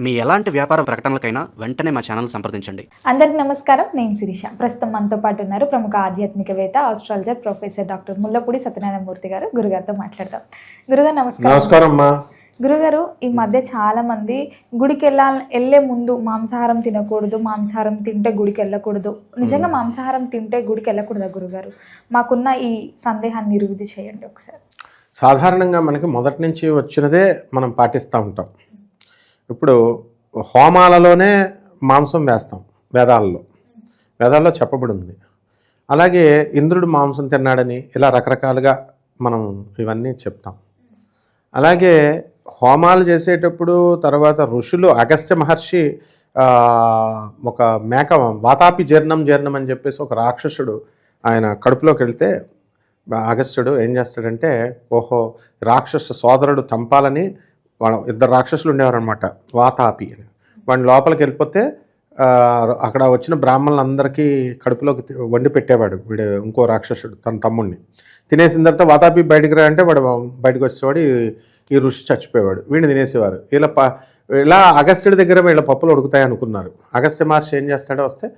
మీ ఎలాంటి వ్యాపార ప్రకటనలకైనా వెంటనే మా ఛానల్ సంప్రదించండి. అందరికి నమస్కారం. నేను శిరీష. ప్రస్తుతం మనతో పాటు ఉన్నారు ప్రముఖ ఆధ్యాత్మికవేత్త astrologer professor doctor Mullapudi Satyanarayanamurthy garu. గురుగారితో మాట్లాడదాం. గురుగారు నమస్కారం. నమస్కారం అమ్మా గురుగారు ఈ మధ్య చాలా మంది గుడికి వెళ్ళా వెళ్ళే ముందు మాంసాహారం తినకూడదు మాంసాహారం తింటే గుడికి వెళ్ళకూడదు. నిజంగా మాంసాహారం తింటే గుడికి వెళ్ళకూడదా గురుగారు? మాకున్న ఈ సందేహాన్ని నిరువిధి చేయండి ఒకసారి. సాధారణంగా మనకి మొదటి నుంచి వచ్చినదే మనం పాటిస్తూ ఉంటాం. ఇప్పుడు హోమాలలోనే మాంసం వేస్తాం వేదాలలో. వేదాల్లో చెప్పబడింది. అలాగే ఇంద్రుడు మాంసం తిన్నాడని ఇలా రకరకాలుగా మనం ఇవన్నీ చెప్తాం. అలాగే హోమాలు చేసేటప్పుడు తర్వాత ఋషులు అగస్త్య మహర్షి ఒక మేక వాతాపి జీర్ణం జీర్ణం అని చెప్పేసి ఒక రాక్షసుడు ఆయన కడుపులోకి వెళ్తే అగస్త్యుడు ఏం చేస్తాడంటే ఓహో రాక్షస సోదరుడు చంపాలని వాళ్ళ ఇద్దరు రాక్షసులు ఉండేవారనమాట వాతాపి అని. వాడిని లోపలికి వెళ్ళిపోతే అక్కడ వచ్చిన బ్రాహ్మణులందరికీ కడుపులోకి వండి పెట్టేవాడు వీడు ఇంకో రాక్షసుడు తన తమ్ముడిని తినేసిన తర్వాత వాతాపి బయటికి రా అంటే వాడు బయటకు వచ్చేవాడు ఈ- ఈ ఋషి చచ్చిపోయేవాడు. వీడిని తినేసేవారు. ఇలా ప ఇలా అగస్త్యుడి దగ్గర వీళ్ళ పప్పులు ఉడుకుతాయి అనుకున్నారు. అగస్త్య మహర్షి ఏం చేస్తాడో వస్తే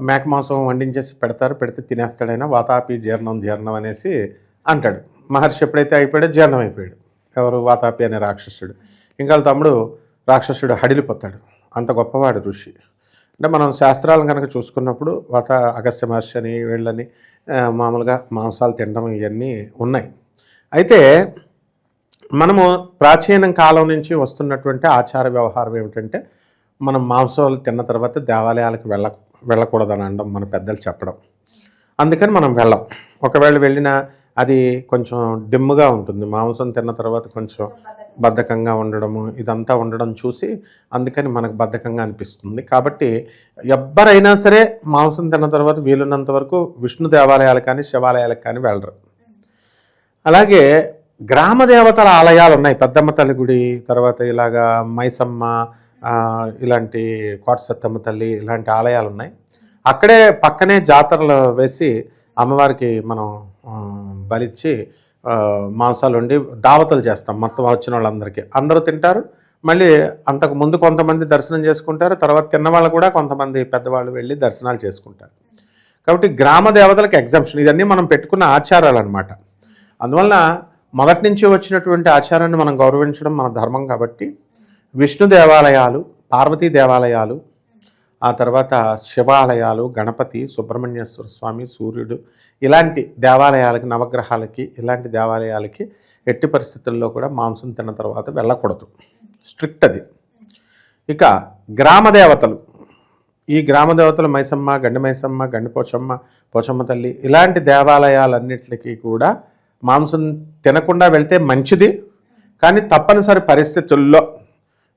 మేక మాంసం వండించేసి పెడతారు పెడితే తినేస్తాడైనా వాతాపి జీర్ణం జీర్ణం అనేసి అంటాడు. మహర్షి ఎప్పుడైతే అయిపోయాడో జీర్ణం అయిపోయాడు ఎవరు వాతాపి అనే రాక్షసుడు. ఇంకా తమ్ముడు రాక్షసుడు హడిలిపోతాడు. అంత గొప్పవాడు ఋషి. అంటే మనం శాస్త్రాలను కనుక చూసుకున్నప్పుడు వాత అగస్త్య మహర్షి అని వీళ్ళని మామూలుగా మాంసాలు తినడం ఇవన్నీ ఉన్నాయి. అయితే మనము ప్రాచీన కాలం నుంచి వస్తున్నటువంటి ఆచార వ్యవహారం ఏమిటంటే మనం మాంసాలు తిన్న తర్వాత దేవాలయాలకు వెళ్ళ వెళ్ళకూడదని అనడం మన పెద్దలు చెప్పడం. అందుకని మనం వెళ్ళం. ఒకవేళ వెళ్ళినా అది కొంచెం డిమ్ముగా ఉంటుంది. మాంసం తిన్న తర్వాత కొంచెం బద్ధకంగా ఉండడము ఇదంతా ఉండడం చూసి అందుకని మనకు బద్ధకంగా అనిపిస్తుంది. కాబట్టి ఎవ్వరైనా సరే మాంసం తిన్న తర్వాత వీలున్నంత వరకు విష్ణు దేవాలయాలు కానీ శివాలయాలకు కానీ వెళ్ళరు. అలాగే గ్రామ దేవతల ఆలయాలు ఉన్నాయి. పెద్దమ్మ తల్లి గుడి తర్వాత ఇలాగా మైసమ్మ ఇలాంటి కోట సత్తమ్మ తల్లి ఇలాంటి ఆలయాలు ఉన్నాయి. అక్కడే పక్కనే జాతరలు వేసి అమ్మవారికి మనం బలిచ్చి మాంసాలు వండి దావతలు చేస్తాం మొత్తం వచ్చిన వాళ్ళందరికీ. అందరూ తింటారు. మళ్ళీ అంతకు ముందు కొంతమంది దర్శనం చేసుకుంటారు. తర్వాత తిన్నవాళ్ళు కూడా కొంతమంది పెద్దవాళ్ళు వెళ్ళి దర్శనాలు చేసుకుంటారు. కాబట్టి గ్రామ దేవతలకు ఎగ్జామ్షన్ ఇవన్నీ మనం పెట్టుకున్న ఆచారాలు అనమాట అందువలన మొదటి నుంచి వచ్చినటువంటి ఆచారాన్ని మనం గౌరవించడం మన ధర్మం కాబట్టి విష్ణు దేవాలయాలు పార్వతీ దేవాలయాలు ఆ తర్వాత శివాలయాలు గణపతి సుబ్రహ్మణ్యేశ్వర స్వామి సూర్యుడు ఇలాంటి దేవాలయాలకి నవగ్రహాలకి ఇలాంటి దేవాలయాలకి ఎట్టి పరిస్థితుల్లో కూడా మాంసం తిన్న తర్వాత వెళ్ళకూడదు. స్ట్రిక్ట్ అది. ఇక గ్రామ దేవతలు. ఈ గ్రామ దేవతలు మైసమ్మ గండి మైసమ్మ గండి పోచమ్మ పోచమ్మ తల్లి ఇలాంటి దేవాలయాలన్నిటికీ కూడా మాంసం తినకుండా వెళ్తే మంచిది. కానీ తప్పనిసరి పరిస్థితుల్లో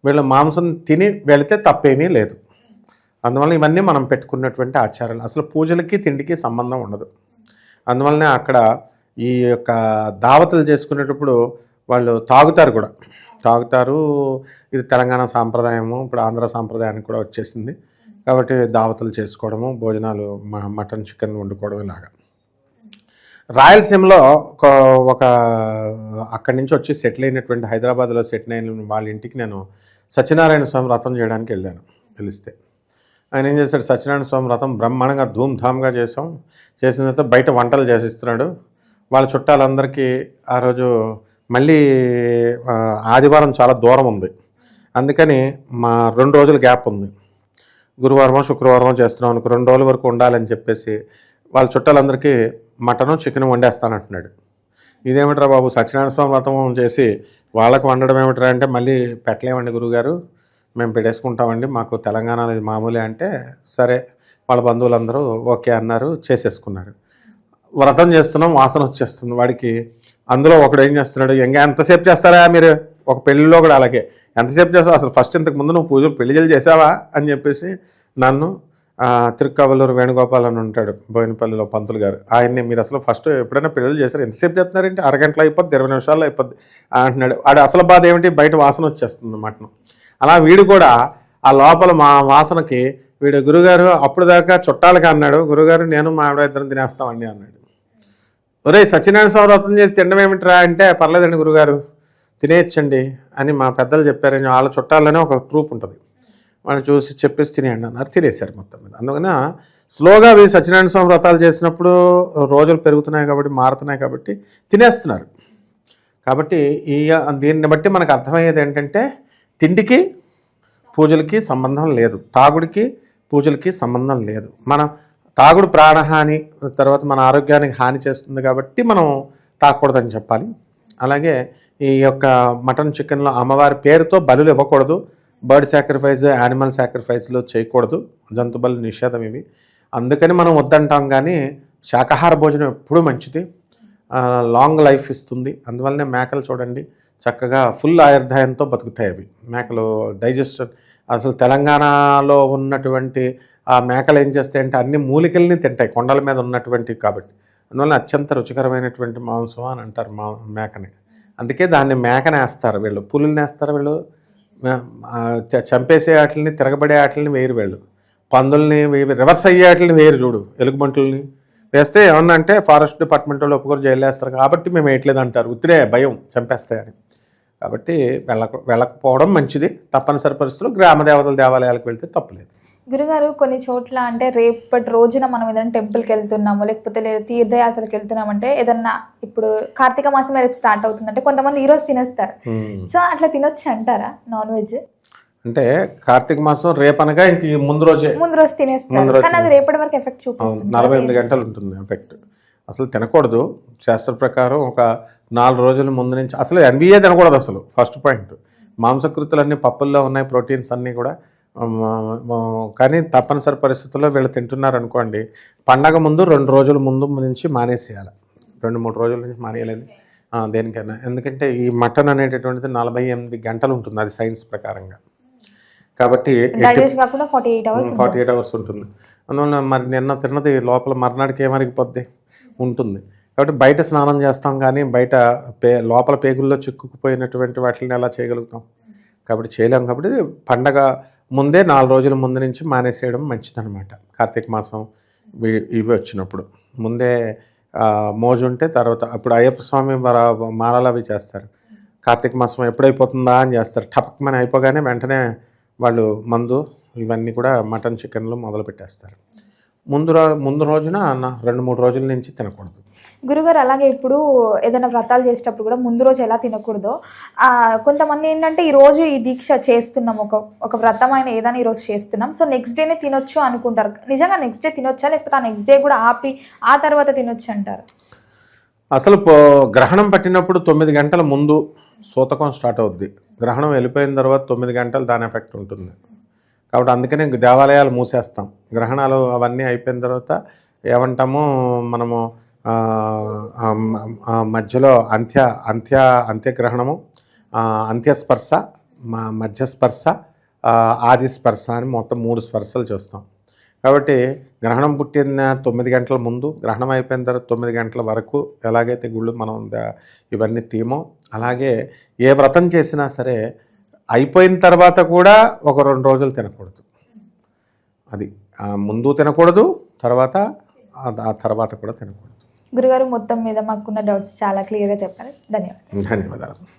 వీళ్ళు మాంసం తిని వెళితే తప్పేమీ లేదు. అందువల్ల ఇవన్నీ మనం పెట్టుకున్నటువంటి ఆచారాలు. అసలు పూజలకి తిండికి సంబంధం ఉండదు. అందువల్లనే అక్కడ ఈ యొక్క దావతలు చేసుకునేటప్పుడు వాళ్ళు తాగుతారు కూడా. తాగుతారు. ఇది తెలంగాణ సాంప్రదాయము. ఇప్పుడు ఆంధ్ర సాంప్రదాయానికి కూడా వచ్చేసింది. కాబట్టి దావతలు చేసుకోవడము భోజనాలు మటన్ చికెన్ వండుకోవడం ఇలాగా. రాయలసీమలో ఒక ఒక అక్కడి నుంచి వచ్చి సెటిల్ అయినటువంటి హైదరాబాద్లో సెటిల్ అయిన వాళ్ళ ఇంటికి నేను సత్యనారాయణ స్వామి వ్రతం చేయడానికి వెళ్ళాను. పిలిస్తే ఆయన ఏం చేశాడు? సత్యనారాయణ స్వామి వ్రతం బ్రహ్మాండంగా ధూమ్ధామ్గా చేసాం చేసిన తర్వాత బయట వంటలు చేసిస్తున్నాడు. వాళ్ళ చుట్టాలందరికీ ఆ రోజు మళ్ళీ ఆదివారం చాలా దూరం ఉంది. అందుకని మా రెండు రోజుల గ్యాప్ ఉంది. గురువారమో శుక్రవారమో చేస్తున్నాం అనుకో రెండు రోజుల వరకు ఉండాలని చెప్పేసి వాళ్ళ చుట్టాలందరికీ మటను చికెన్ వండేస్తానంటున్నాడు. ఇదేమిట్రా బాబు సత్యనారాయణ స్వామి వ్రతం చేసి వాళ్ళకు వండడం ఏమిట్రా అంటే మళ్ళీ పెట్టలేమండి గురుగారు మేము పెట్టేసుకుంటామండి. మాకు తెలంగాణలో అనేది మామూలే అంటే సరే వాళ్ళ బంధువులందరూ ఓకే అన్నారు చేసేసుకున్నాడు. వ్రతం చేస్తున్నాం వాసన వచ్చేస్తుంది వాడికి. అందులో ఒకడు ఏం చేస్తున్నాడు ఇంకా ఎంతసేపు చేస్తారా మీరు? ఒక పెళ్ళిలో కూడా అలాగే. ఎంతసేపు చేస్తావు? అసలు ఫస్ట్ ఇంతకు ముందు నువ్వు పూజలు పెళ్ళి చేసావా? అని చెప్పేసి నన్ను తిరుక్కవల్లూరు వేణుగోపాల్ అని ఉంటాడు బోయినపల్లిలో పంతులు గారు. ఆయన్ని మీరు అసలు ఫస్ట్ ఎప్పుడైనా పెళ్ళిళ్ళు చేశారు? ఎంతసేపు చెప్తున్నారంటే అరగంటలో అయిపోద్ది ఇరవై నిమిషాల్లో అయిపోద్ది అంటున్నాడు. ఆడు అసలు బాధ ఏమిటి? బయట వాసన వచ్చేస్తుంది అన్నమాట అలా వీడు కూడా ఆ లోపల మా వాసనకి వీడు గురుగారు అప్పుడు దాకా చుట్టాలకి అన్నాడు గురుగారు నేను మా ఆవిడ ఇద్దరం తినేస్తామండి అన్నాడు. ఒరే సత్యనారాయణ స్వామి వ్రతం చేసి తినడం ఏమిట్రా? అంటే పర్లేదండి గురుగారు తినేయచ్చండి అని మా పెద్దలు చెప్పారని వాళ్ళ చుట్టాలనే ఒక ట్రూప్ ఉంటుంది. వాళ్ళు చూసి చెప్పేసి తినేయండి అన్నారు. తినేశారు మొత్తం మీద. అందుకని స్లోగా అవి సత్యనారాయణ స్వామి వ్రతాలు చేసినప్పుడు రోజులు పెరుగుతున్నాయి కాబట్టి మారుతున్నాయి కాబట్టి తినేస్తున్నారు. కాబట్టి ఈ దీన్ని బట్టి మనకు అర్థమయ్యేది ఏంటంటే తిండికి పూజలకి సంబంధం లేదు. తాగుడికి పూజలకి సంబంధం లేదు. మనం తాగుడు ప్రాణహాని తర్వాత మన ఆరోగ్యానికి హాని చేస్తుంది కాబట్టి మనం తాగకూడదని చెప్పాలి. అలాగే ఈ యొక్క మటన్ చికెన్లో అమ్మవారి పేరుతో బలులు ఇవ్వకూడదు. బర్డ్ సాక్రిఫైస్ యానిమల్ సాక్రిఫైస్లు చేయకూడదు. జంతు బలు నిషేధం ఇవి. అందుకని మనం వద్దంటాం కానీ శాకాహార భోజనం ఎప్పుడూ మంచిది. లాంగ్ లైఫ్ ఇస్తుంది. అందువల్లనే మేకలు చూడండి. చక్కగా ఫుల్ ఆయుర్దాయంతో బతుకుతాయి అవి. మేకలు డైజెషన్ అసలు తెలంగాణలో ఉన్నటువంటి ఆ మేకలు ఏం చేస్తాయంటే అన్ని మూలికల్ని తింటాయి కొండల మీద ఉన్నటువంటివి కాబట్టి. అందువల్ల అత్యంత రుచికరమైనటువంటి మాంసం అని అంటారు మా మేకని. అందుకే దాన్ని మేకని వేస్తారు వీళ్ళు. పులుల్ని వేస్తారు వీళ్ళు. చంపేసే వాటిని తిరగబడే వాటిని వేరు వీళ్ళు. పందుల్ని రివర్స్ అయ్యే వాటిని వేరు చూడు ఎలుగుబంటుల్ని. వేస్తే ఏమన్నా అంటే ఫారెస్ట్ డిపార్ట్మెంట్ వాళ్ళు ఒప్పుకొని జైలు వేస్తారు. కాబట్టి మేము వేయట్లేదు అంటారు ఉత్తిరే భయం చంపేస్తాయని. కాబట్టి వెళ్ళక వెళ్ళకపోవడం మంచిది. తప్పనిసరి పరిస్థితుల్లో గ్రామ దేవతల దేవాలయాలకు వెళ్తే తప్పులేదు. గురుగారు కొన్ని చోట్ల అంటే రేపటి రోజున మనం ఏదైనా టెంపుల్కి వెళ్తున్నాము లేకపోతే లేదా తీర్థయాత్రకి వెళ్తున్నామంటే ఏదన్నా ఇప్పుడు కార్తీక మాసమే రేపు స్టార్ట్ అవుతుందంటే కొంతమంది ఈ రోజు తినేస్తారు. సో అట్లా తినొచ్చు అంటారా నాన్ వెజ్? అంటే కార్తీక మాసం రేపనగా ఇంక ఈ ముందు రోజే. ముందు రోజు తినేస్తారు. కానీ అది రేపటి వరకు ఎఫెక్ట్ చూపిస్తుంది. నలభై ఎనిమిది గంటలు ఉంటుంది ఎఫెక్ట్. అసలు తినకూడదు. శాస్త్ర ప్రకారం ఒక నాలుగు రోజుల ముందు నుంచి అసలు ఎన్బిఏ తినకూడదు అసలు ఫస్ట్ పాయింట్ మాంసకృతులన్నీ పప్పుల్లో ఉన్నాయి ప్రోటీన్స్ అన్నీ కూడా. కానీ తప్పనిసరి పరిస్థితుల్లో వీళ్ళు తింటున్నారు అనుకోండి పండగ ముందు రెండు రోజుల ముందు నుంచి మానేసేయాలి. రెండు మూడు రోజుల నుంచి మానేయలేదు. దేనికైనా. ఎందుకంటే ఈ మటన్ అనేటటువంటిది నలభై ఎనిమిది గంటలు ఉంటుంది అది సైన్స్ ప్రకారంగా. కాబట్టి ఫార్టీ ఎయిట్ అవర్స్ ఉంటుంది. అందువల్ల మరి నిన్న తిన్నది లోపల మర్నాడికి ఏమరిగిపోద్ది? ఉంటుంది. కాబట్టి బయట స్నానం చేస్తాం కానీ బయట పే లోపల పేగుల్లో చిక్కుకుపోయినటువంటి వాటిని ఎలా చేయగలుగుతాం? కాబట్టి చేయలేం కాబట్టి పండగ ముందే నాలుగు రోజుల ముందు నుంచి మానేసేయడం మంచిదనమాట కార్తీక మాసం ఇవి ఇవి వచ్చినప్పుడు. ముందే మోజు ఉంటే తర్వాత అప్పుడు అయ్యప్ప స్వామి మాలలు అవి చేస్తారు. కార్తీక మాసం ఎప్పుడైపోతుందా అని చేస్తారు. టపక్మని అయిపోగానే వెంటనే వాళ్ళు మందు ఇవన్నీ కూడా మటన్ చికెన్లు మొదలు పెట్టేస్తారు ముందు రో ముందు రోజున రెండు మూడు రోజుల నుంచి తినకూడదు. గురుగారు అలాగే ఇప్పుడు ఏదైనా వ్రతాలు చేసేటప్పుడు కూడా ముందు రోజు ఎలా తినకూడదో ఆ, కొంతమంది ఏంటంటే ఈ రోజు ఈ దీక్ష చేస్తున్నాం ఒక ఒక వ్రతం అయిన ఏదైనా ఈ రోజు చేస్తున్నాం సో నెక్స్ట్ డేనే తినొచ్చు అనుకుంటారు. నిజంగా నెక్స్ట్ డే తినొచ్చా లేకపోతే ఆ నెక్స్ట్ డే కూడా ఆపి ఆ తర్వాత తినొచ్చు అంటారు? అసలు గ్రహణం పట్టినప్పుడు తొమ్మిది గంటల ముందు సూతకం స్టార్ట్ అవుద్ది. గ్రహణం వెళ్ళిపోయిన తర్వాత తొమ్మిది గంటలు దాని ఎఫెక్ట్ ఉంటుంది. కాబట్టి అందుకనే దేవాలయాలు మూసేస్తాం. గ్రహణాలు అవన్నీ అయిపోయిన తర్వాత ఏమంటాము మనము మధ్యలో అంత్య అంత్య అంత్యగ్రహణము అంత్యస్పర్శ మధ్యస్పర్శ ఆ, ఆది స్పర్శ అని మొత్తం మూడు స్పర్శలు చూస్తాం. కాబట్టి గ్రహణం పుట్టిన తొమ్మిది గంటల ముందు గ్రహణం అయిపోయిన తర్వాత తొమ్మిది గంటల వరకు ఎలాగైతే గుళ్ళు మనం ఇవన్నీ తీమో అలాగే ఏ వ్రతం చేసినా సరే అయిపోయిన తర్వాత కూడా ఒక రెండు రోజులు తినకూడదు. అది ముందు తినకూడదు తర్వాత ఆ- ఆ తర్వాత కూడా తినకూడదు. గురుగారు మొత్తం మీద మాకున్న డౌట్స్ చాలా క్లియర్గా చెప్పారు. ధన్యవాదాలు. ధన్యవాదాలు.